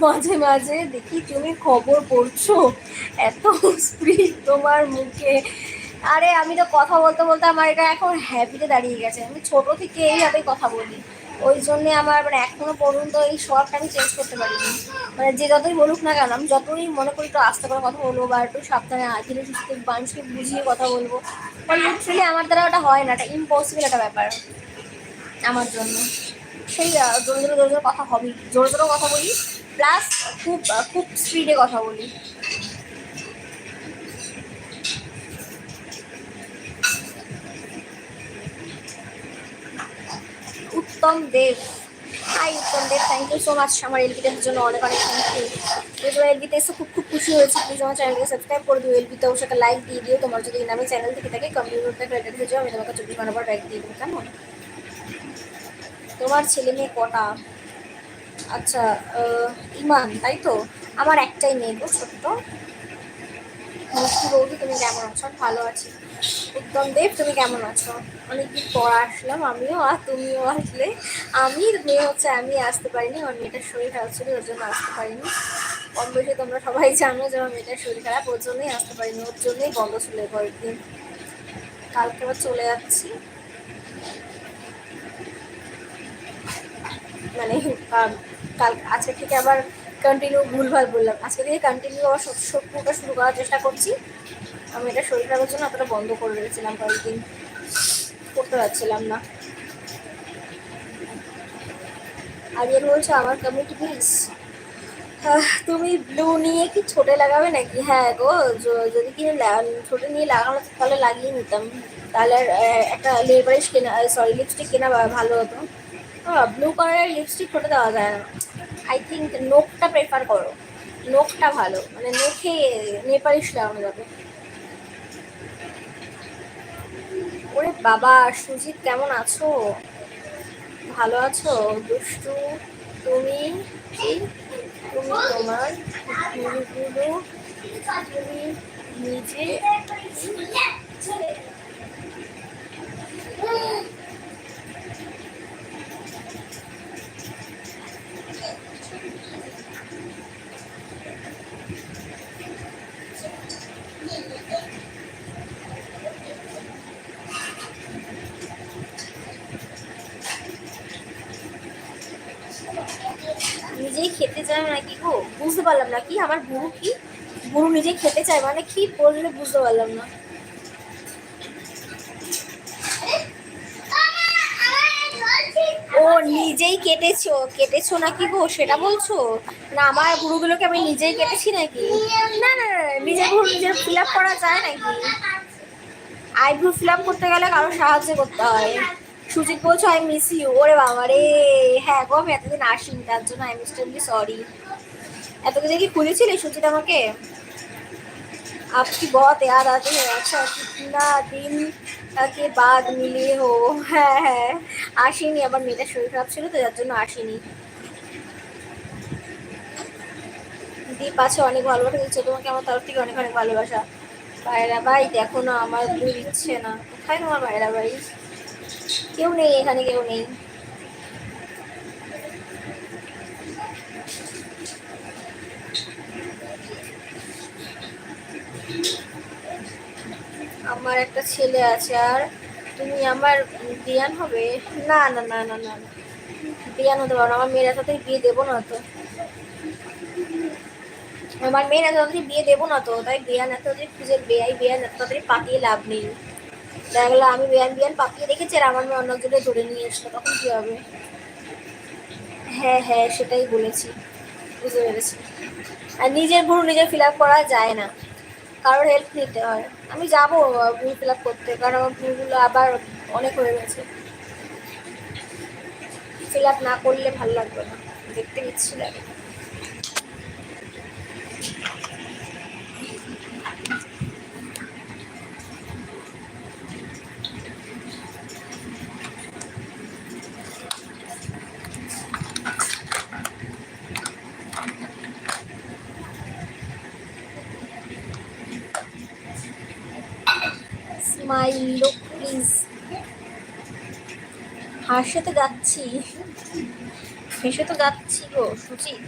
মাঝে মাঝে দেখি তুমি খবর পড়ছো। এত স্প্রিড তোমার মুখে। আরে, আমি তো কথা বলতে বলতে আমার এটা এখন হ্যাবিটে দাঁড়িয়ে গেছে। আমি ছোট থেকে এইভাবেই কথা বলি। ওই জন্যে আমার মানে এখনও পর্যন্ত এই শর্টটা আমি চেঞ্জ করতে পারিনি। মানে যে যতই বলুক না কেন, আমি যতই মনে করি একটু আস্তে করে কথা বলব বা একটু সাবধানে ধীরে সুস্থ মানুষকে বুঝিয়ে কথা বলব। লিটারালি আমার দ্বারা ওটা হয় না, এটা ইম্পসিবল একটা ব্যাপার আমার জন্য। সেই জোরে জোরে জোরে কথা হবেই। জোরে জোরে কথা বলি। প্লাস খুব খুব স্পিডে কথা বলি। Uttam Deb. Hi Uttam Deb thank you so much আমার এলবিটার জন্য অনেক অনেক থ্যাংক ইউ আমার এলবিতে এসে খুব খুব খুশি হয়েছে। প্লিজ আমার চ্যানেলকে সাবস্ক্রাইব করে দিও। এলবিতে অবশ্যই একটা লাইক দিয়ে দিও। তোমার যদি নামে চ্যানেল থেকে থাকে কম্পিউটারটা ক্রেডিট হয়ে যাও আমি তোমাকে চব্বিশ ঘণ্টা পর লাইক দিয়ে দেবো, কেমন? তোমার ছেলে মেয়ে কটা? আচ্ছা ইমান তাই তো? আমার একটাই মেয়ে গো, ছোট্ট। মিষ্টি বৌদি, তুমি কেমন আছো? ভালো আছি। উত্তম দেব, তুমি কেমন আছো? অনেকদিন পর আসলাম আমিও, আর তুমিও আসলে। আমি, মেয়ে হচ্ছে আমি, আসতে পারিনি। আমার মেয়েটার শরীর খারাপ ছিল, ওর জন্য আসতে পারিনি। কম বেশি তোমরা সবাই জানো যে আমার মেয়েটার শরীর খারাপ, ওর জন্যই আসতে পারিনি, ওর জন্যই বন্ধ ছিল কয়েকদিন কালকে আবার চলে যাচ্ছি। মানে কাল, আজকে থেকে আবার কন্টিনিউ ভুলভাল বললাম। আজকে থেকে কন্টিনিউ আবার সত্যটা শুরু করার চেষ্টা করছি। আমি এটা শরীর খারাপের জন্য অতটা বন্ধ করে রেখেছিলাম, কয়েকদিন করতে পারছিলাম না। আরিয়ান বলছে, আমার কমিটি প্লিজ তুমি ব্লু নিয়ে কি ছোটে লাগাবে নাকি? হ্যাঁ গো যদি কিনে ছোটে নিয়ে লাগানো তাহলে লাগিয়ে নিতাম। তাহলে একটা লেবারিশ কেনা সরি লিপস্টিক কেনা ভালো হতো। ব্লু কালারের লিপস্টিক ছোটে দেওয়া যায় না আই থিঙ্ক নোকটা প্রেফার করো নোকটা ভালো মানে নোখে নেপালিশ লাগানো যাবে ওরে বাবা সুজিত কেমন আছো ভালো আছো দুষ্টু তুমি তুমি তোমার তুমি নিজে নিজেই খেতে চায় নাকি গো? বুঝতে পারলাম না কি, আমার গুরু কি? গুরু নিজেই খেতে চায় মানে কি বললে বুঝতে পারলাম না। ও নিজেই কেটেছো কেটেছো নাকি গো? সেটা বলছো? না, আমার গুরুগুলোকে আমি নিজেই কেটেছি নাকি? না না নিজের ভুরু নিজের ফিল করা যায় নাকি? আইব্রু ফিল করতে গেলে কারও সাহায্য করতে হয়। সুজিত বলছো আই মিস ইউ ওরে বাবা রে হ্যাঁ গো আমি এতদিন আসিনি তার জন্য আই মিস্টারলি সরি এতদিন কি খুলেছিলে সুজিত আমাকে आपकी बहुत याद आती है अच्छा कितना दिन के बाद मिले हो হ্যাঁ হ্যাঁ আসিনি আবার মেয়েটার শরীর খারাপ ছিল তো যার জন্য আসিনি দীপ আছে অনেক ভালোবাসা দিচ্ছে তোমাকে আমার তরফ থেকে অনেক অনেক ভালোবাসা বাইরা ভাই দেখো না আমার ভুল ইচ্ছে না কোথায় তোমার বাইরা ভাই কেউ নেই, এখানে কেউ নেই। আমার একটা ছেলে আছে, আর তুমি আমার বিয়ান হবে? না না না না না। বিয়ান হতে পারো আমার মেয়ের সাথে বিয়ে দেবো না তো। আমার মেয়ের এত তাড়াতাড়ি বিয়ে দেবো না তো, তাই বিয়ান এত খুঁজে বেয়াই বিয়ান এত তাড়াতাড়ি পাকিয়ে লাভ নেই। দেখা গেলো আমি বিয়ান বিয়ান পাকিয়ে রেখেছি আর আমার মেয়ে অন্য জনে ধরে নিয়ে এসলো, তখন কি হবে? হ্যাঁ হ্যাঁ সেটাই বলেছি, বুঝতে পেরেছি। আর নিজের ভুল নিজে ফিল আপ করা যায় না, কারোর হেল্প নিতে হয়। আমি যাব ভুল ফিল আপ করতে, কারণ আমার ভুলগুলো আবার অনেক হয়ে গেছে। ফিল আপ না করলে ভালো লাগবে না, দেখতে ইচ্ছে লাগে লুক প্লিজ হাসে তো গাচ্ছি হেসে তো গাচ্ছি গো সুচিত।